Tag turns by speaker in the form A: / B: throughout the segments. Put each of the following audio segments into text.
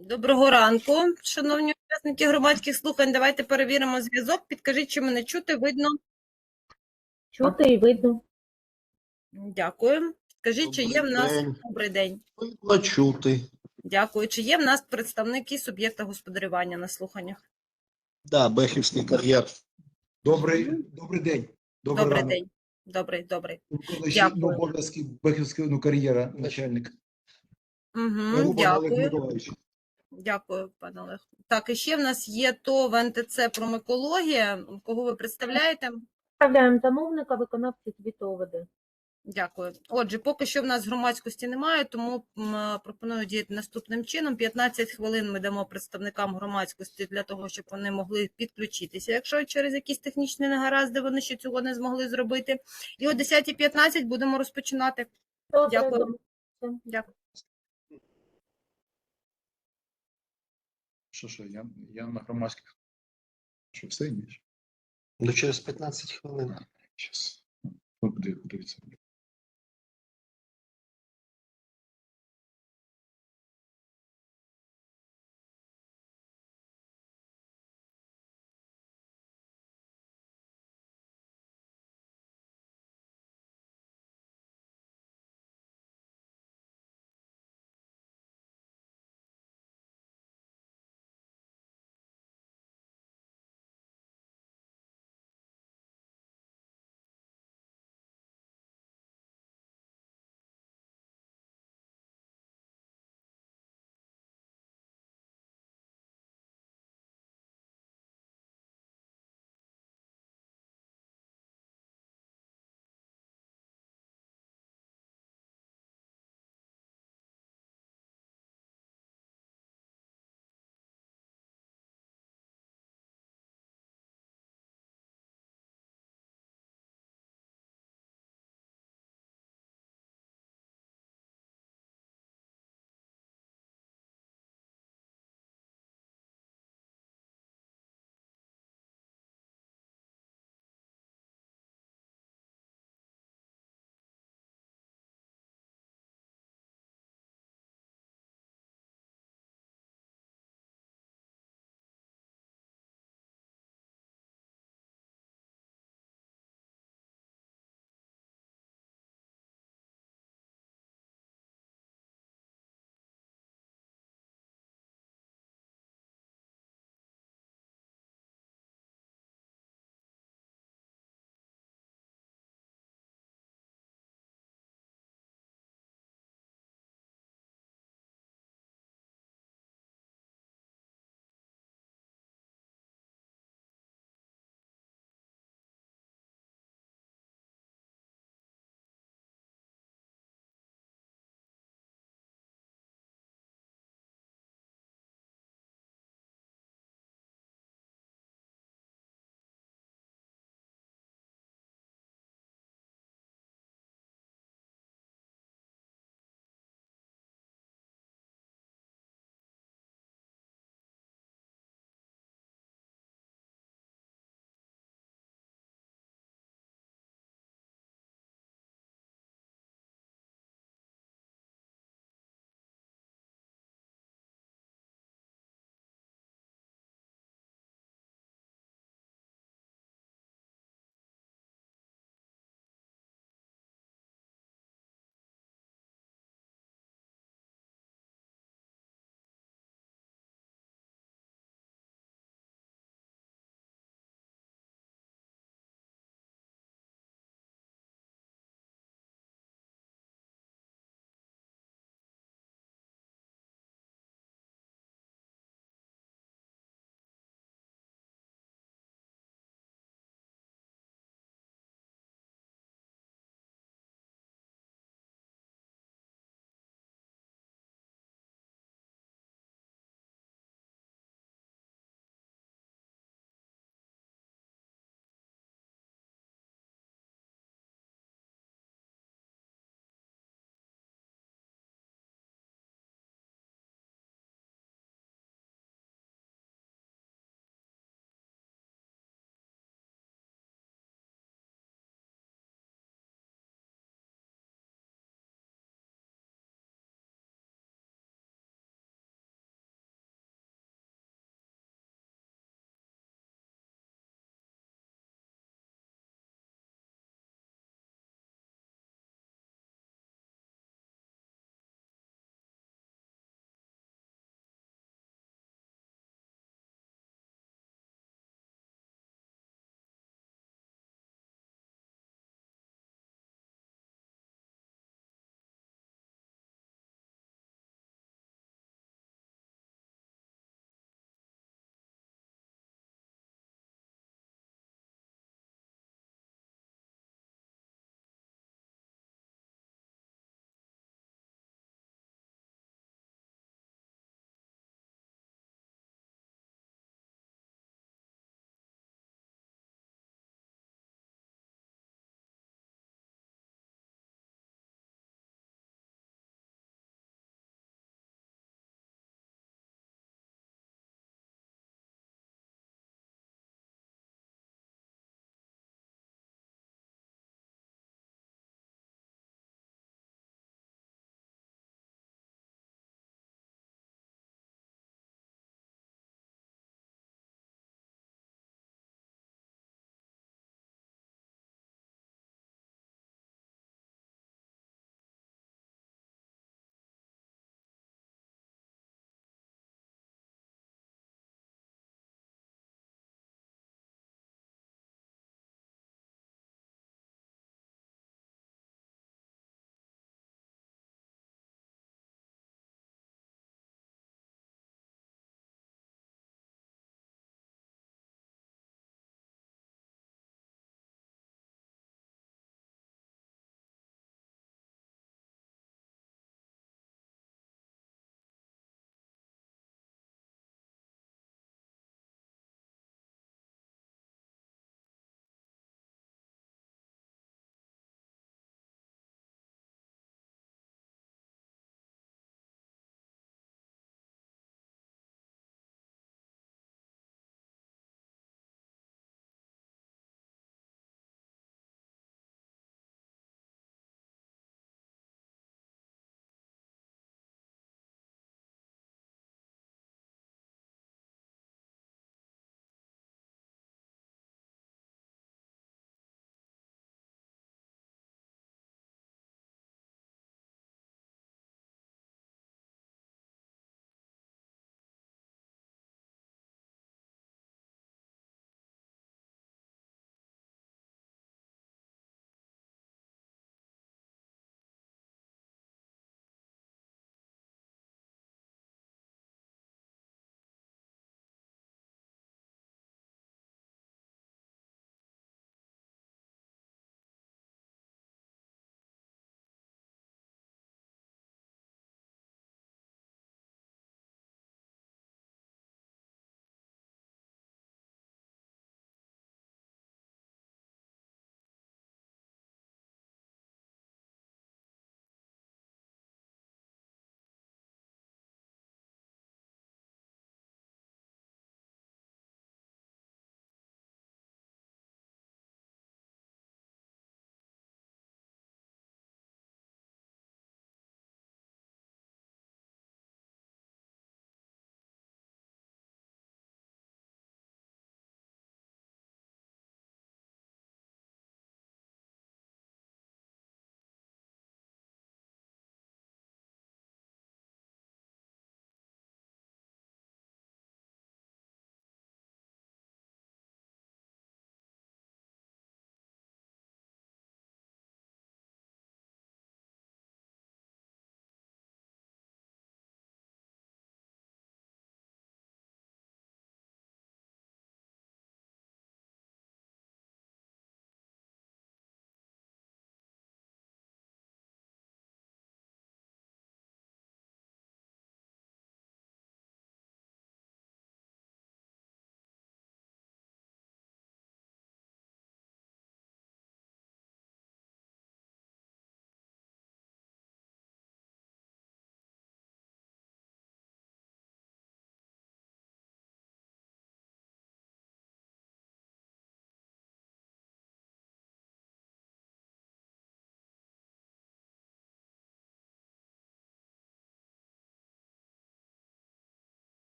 A: Доброго ранку, шановні учасники громадських слухань. Давайте перевіримо зв'язок. Підкажіть, чи мене чути, видно.
B: Чути і видно.
A: Дякую. Скажіть, чи є в нас
C: день.
A: добрий день.
C: Чути.
A: Дякую. Чи є в нас представники суб'єкта господарювання на слуханнях?
C: Да, Бехівський кар'єр.
D: Добрий, добрий день. Добрий,
A: Добрий день. Добрий, добрий.
D: Виконуючий
A: Дякую.
D: обов'язки Бехівської ну, кар'єра, начальник.
A: Угу, дякую. Дякую, пане Олег. Так, і ще в нас є ТОВ НТЦ промекологія. Кого ви представляєте?
B: Вставляємо замовника, виконавці звіту
A: Дякую. Отже, поки що в нас громадськості немає, тому е, пропоную діяти наступним чином. 15 хвилин ми дамо представникам громадськості для того, щоб вони могли підключитися, якщо через якісь технічні негаразди вони ще цього не змогли зробити. І о 10.15 будемо розпочинати.
B: Добре,
A: Дякую.
B: добре.
A: Дякую.
D: Що, що, я, я на громадських. Що, все, ніж?
C: Ну, через 15 хвилин.
D: Ну, дивіться.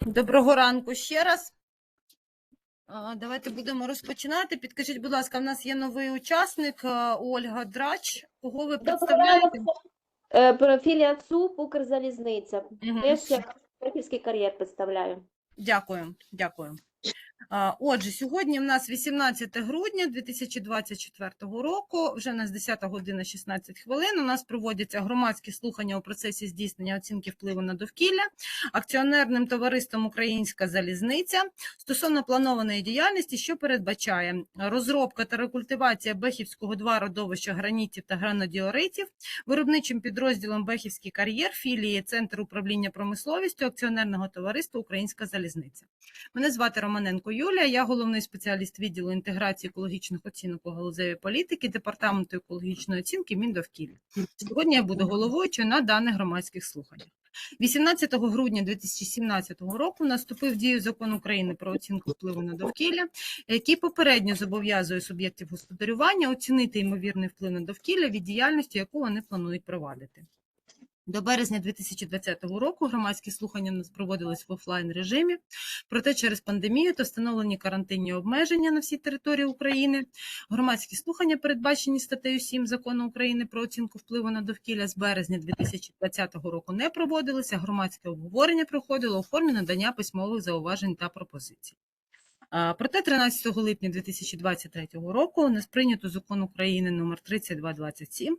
A: Доброго ранку ще раз. Давайте будемо розпочинати. Підкажіть, будь ласка, в нас є новий учасник Ольга Драч. Кого ви представляєте?
B: Профілія про Філія ЦУП Укрзалізниця. Угу. Я ще кар'єр представляю.
A: Дякую, дякую. Отже, сьогодні в нас 18 грудня 2024 року, вже нас 10 година 16 хвилин. У нас проводяться громадські слухання у процесі здійснення оцінки впливу на довкілля акціонерним товариством Українська залізниця стосовно планованої діяльності, що передбачає розробка та рекультивація Бехівського два родовища гранітів та гранодіоритів, виробничим підрозділом Бехівський кар'єр, філії Центр управління промисловістю акціонерного товариства Українська залізниця. Мене звати Романенко Юлія, я головний спеціаліст відділу інтеграції екологічних оцінок у галузевій політики Департаменту екологічної оцінки Міндовкілля. Сьогодні я буду головуючою на даних громадських слуханнях. 18 грудня 2017 року наступив в дію закон України про оцінку впливу на довкілля, який попередньо зобов'язує суб'єктів господарювання оцінити ймовірний вплив на довкілля від діяльності, яку вони планують провадити. До березня 2020 року громадські слухання проводились в офлайн режимі. Проте через пандемію та встановлені карантинні обмеження на всій території України громадські слухання, передбачені статтею 7 закону України про оцінку впливу на довкілля з березня 2020 року не проводилися. Громадське обговорення проходило у формі надання письмових зауважень та пропозицій. Проте 13 липня 2023 року у нас прийнято закон України номер 3227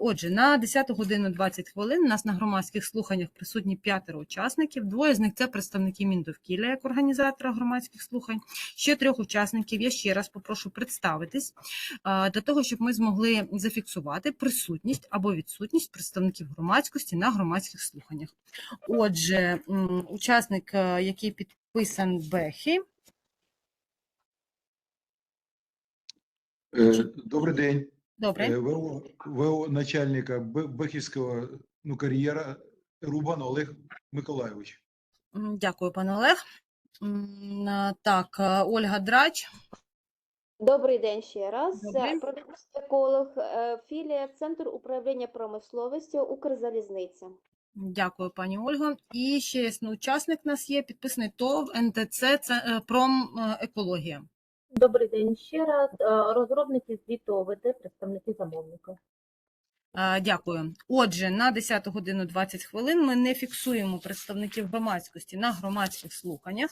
A: Отже, на 10 годину 20 хвилин у нас на громадських слуханнях присутні п'ятеро учасників. Двоє з них це представники Міндовкілля як організатора громадських слухань. Ще трьох учасників я ще раз попрошу представитись для того, щоб ми змогли зафіксувати присутність або відсутність представників громадськості на громадських слуханнях. Отже, учасник, е, який підписан Бехі.
D: Е, Добрий день.
A: Добре.
D: Е, ВО, ВО начальника Бехівського ну, кар'єра Рубан Олег Миколайович.
A: Дякую, пане Олег. Так, е, Ольга Драч.
B: Добрий день ще раз.
A: Добрий.
B: Провідний еколог, е, філія Центр управління промисловістю Укрзалізниця.
A: Дякую, пані Ольго. І ще є учасник у нас є, підписаний ТОВ НТЦ це е, Пром е, екологія.
B: Добрий день ще раз. Е, Розробники звіту ОВД, представники замовника.
A: Дякую. Отже, на 10 годину 20 хвилин ми не фіксуємо представників громадськості на громадських слуханнях.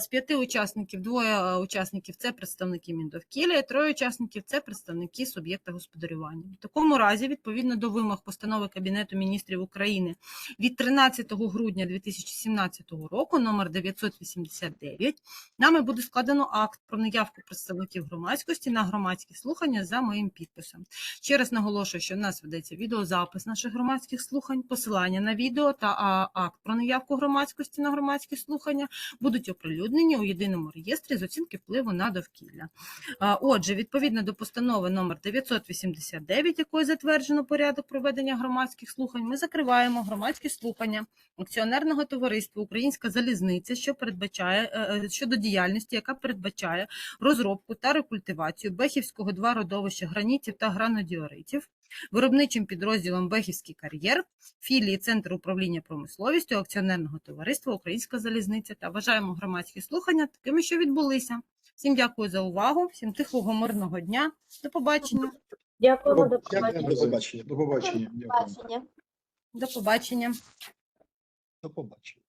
A: З п'яти учасників двоє е, учасників це представники Міндовкілля, троє учасників це представники суб'єкта господарювання. В такому разі, відповідно до вимог постанови Кабінету міністрів України від 13 грудня 2017 року, номер 989, нами буде складено акт про наявку представників громадськості на громадські слухання за моїм підписом. Ще раз наголошую, що в нас ведеться відеозапис наших громадських слухань, посилання на відео та акт про наявку громадськості на громадські слухання будуть оприлюднені у єдиному реєстрі з оцінки впливу на довкілля. Отже, відповідно до постанови номер 989, якою затверджено порядок проведення громадських слухань, ми закриваємо громадські слухання акціонерного товариства Українська залізниця, що передбачає е, е, щодо діяльності, яка передбачає розробку та рекультивацію Бехівського два родовища гранітів та гранодіоритів, виробничим підрозділом Бехівський кар'єр, філії Центру управління промисловістю акціонерного товариства Українська залізниця та вважаємо громадські слухання такими, що відбулися. Всім дякую за увагу, всім тихого мирного дня. До побачення.
B: Дякуємо, до
C: Дякую,
B: побачення.
C: до побачення.
D: До побачення.
B: До побачення.
A: До побачення.
C: До побачення.